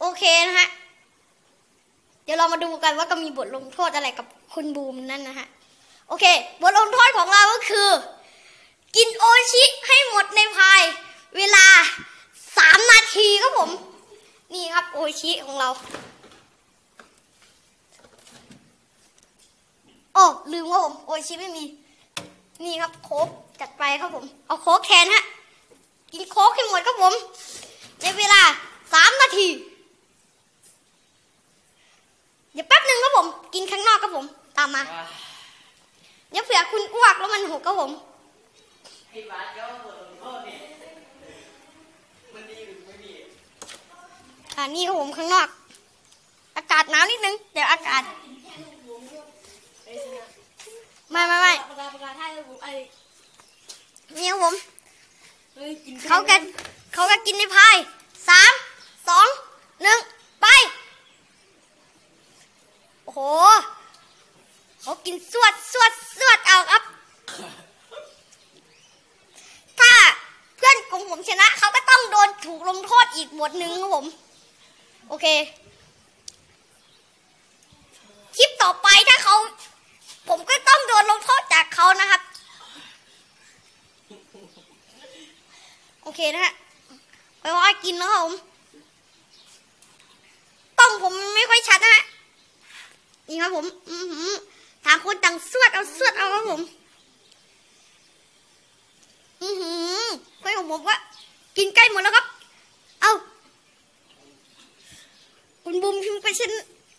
โอเคนะฮะ เดี๋ยวเรามาดูกันว่าก็มีบทลงโทษอะไรกับคุณบูมนั่นนะฮะ โอเค บทลงโทษของเราก็คือ กินโอชิให้หมดในภาย เวลาสามนาทีครับผม นี่ครับโอชิของเรา โอ้ลืมว่าผมโอชิไม่มี นี่ครับโค้กจัดไปครับผม เอาโค้กแทนฮะ กินโค้กให้หมดครับผม ในเวลาสามนาที ดี๋ยวแป๊บหนึ่งครับผม กินข้างนอกครับผม ตามมา เดี๋ยวเผื่อคุณอ้วกแล้วมันหกครับผมไอ้บาสก็บทลงโทษเนี่ยมันดีหรือไม่ดีอ่านี่ครับผมข้างนอก อากาศหนาวนิดนึงเดี๋ยวอากาศไม่ไม่ไม่ปากกาปากกาท่ายผมไอ้นี่ครับผมเฮ้ยกินเขากันเขากันกินในพายสามสองหนึ่งไป โอ้โหเขา กินสวดสวดสวดเอาครับ ถ้าเพื่อนของผมชนะเขาก็ต้องโดนถูกลงโทษอีกบทหนึ่งครับผม โอเค คลิปต่อไปถ้าเขา ผมก็ต้องโดนลงโทษจากเขานะครับ โอเคนะฮะไปว่ากินแล้วครับผมกล้องผมไม่ค่อยชัดนะฮะนี่ครับผม อือหือางคนต่างสวดเอาสวดเอาครับผม อือหือเพื่ของผมว่า กินใกล้หมดแล้วครับ เอาคุณบูมพิมไปเช่น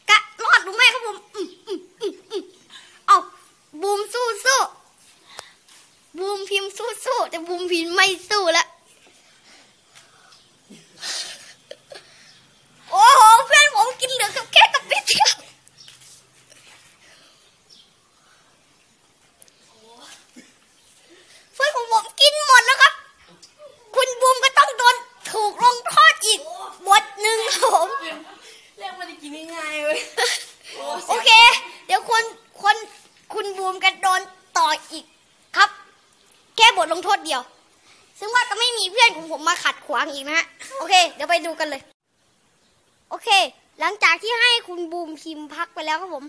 กะรอดหรือไม่ครับผม อืมอืมอืมอืมเอาบูมสู้สู้บูมพิมสู้สู้แต่บูมพิมไม่สู้แล้ว โอ้โหเพื่อนผมกินเหลือกับแค่กับปิดเดียวเพื่อนของผมกินหมดแล้วครับ คุณบูมก็ต้องโดนถูกลงโทษอีกบทหนึ่งครับผม เรียกมันจะกินง่ายๆเว้ย โอเค เดี๋ยวคนคนคุณบูมกันโดนต่ออีกครับ แค่บท ลงโทษเดียว ซึ่งว่าก็ไม่มีเพื่อนของผมมาขัดขวางอีกนะฮะ โอเค เดี๋ยวไปดูกันเลย โอเค หลังจากที่ให้คุณบูมพิมพักไปแล้วครับผม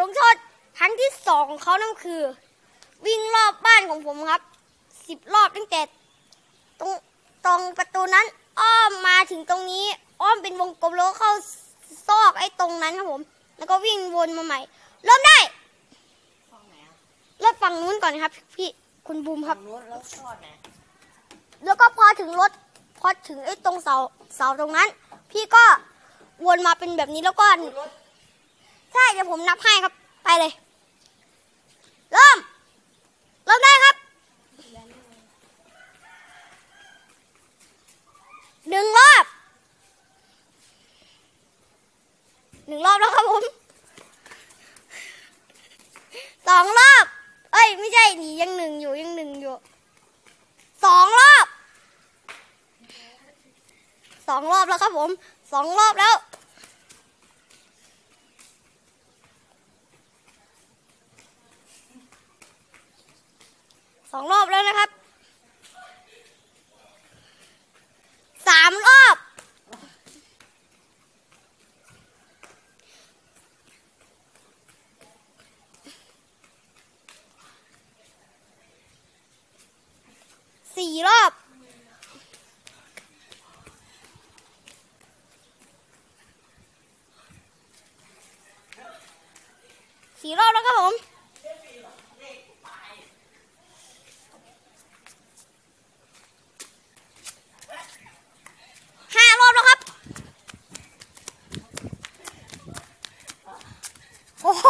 ลงโทษครั้งที่สองของเขานั่นคือ วิ่งรอบบ้านของผมครับสิบรอบตั้งแต่ตรงตรงประตูนั้นอ้อมมาถึงตรงนี้ อ้อมเป็นวงกลมแล้วเข้าซอกไอ้ตรงนั้นครับผม แล้วก็วิ่งวนมาใหม่ เริ่มได้ฝั่งไหนอะเริ่มฝั่งนู้นก่อนครับพี่ คุณบูมครัฝั่บงนู้นแล้วทอดไหนแล้วก็พอถึงรถพอถึงไอ้ตรงเสาเสาตรงนั้น พี่ก็วนมาเป็นแบบนี้แล้วก็ใช่เดี๋ยวผมนับให้ครับ ไปเลย เริ่มเริ่มได้ครับหนึ่งรอบหนึ่งรอบแล้วครับผมสองรอบ เอ้ย ไม่ใช่นี่ยังหนึ่งอยู่ยังหนึ่งอยู่ สองรอบ สองรอบแล้วครับผมสองรอบแล้ว สองรอบแล้วนะครับสามรอบ สี่รอบ สี่รอบแล้วครับผมห้ารอบแล้วครับ โอ้โห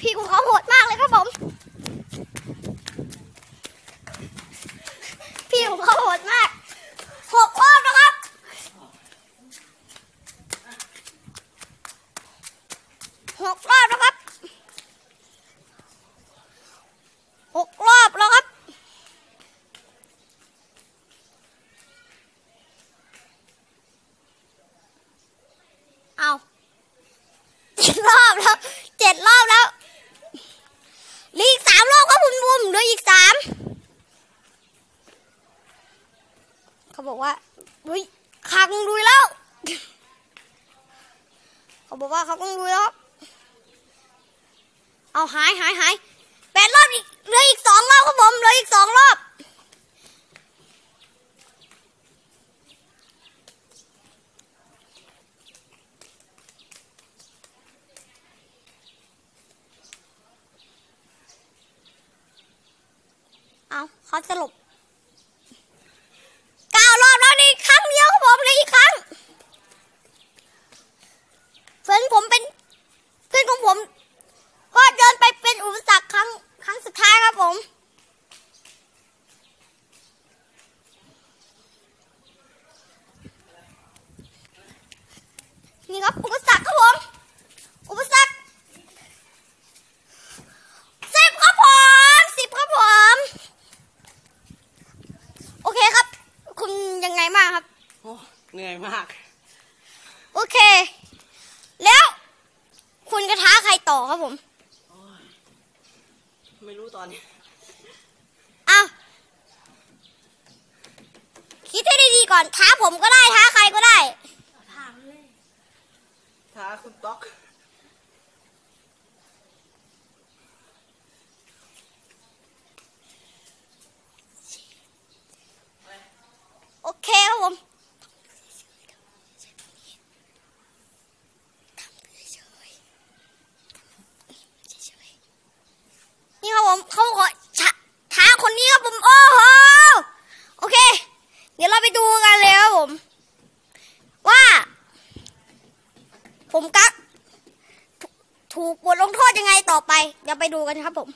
พี่ของเขาโหดมากเลยครับผม พี่ของเขาโหดมากหกรอบแล้วครับหกรอบแล้ว รอบแล้วเจ็ดรอบแล้วลีกสามรอบก็บคุณบุ้มเหลืออีกสามเขาบอกว่าเฮ้ยขังดุยแล้ว เขาบอกว่าเขาคงดุยแล้ว เอาหายหายหายแปดรอบอีกเหลืออีกสองรอบครับผมเหลืออีกสองรอบ เอาเขาสลบ เหนื่อยมาก โอเค แล้วคุณกระท้าใครต่อครับผม ไม่รู้ตอนนี้เอาคิดให้ดีๆก่อนท้าผมก็ได้ท้าใครก็ได้ ท้าคุณต๊อก ต่อไปเดี๋ยวไปดูกันครับผม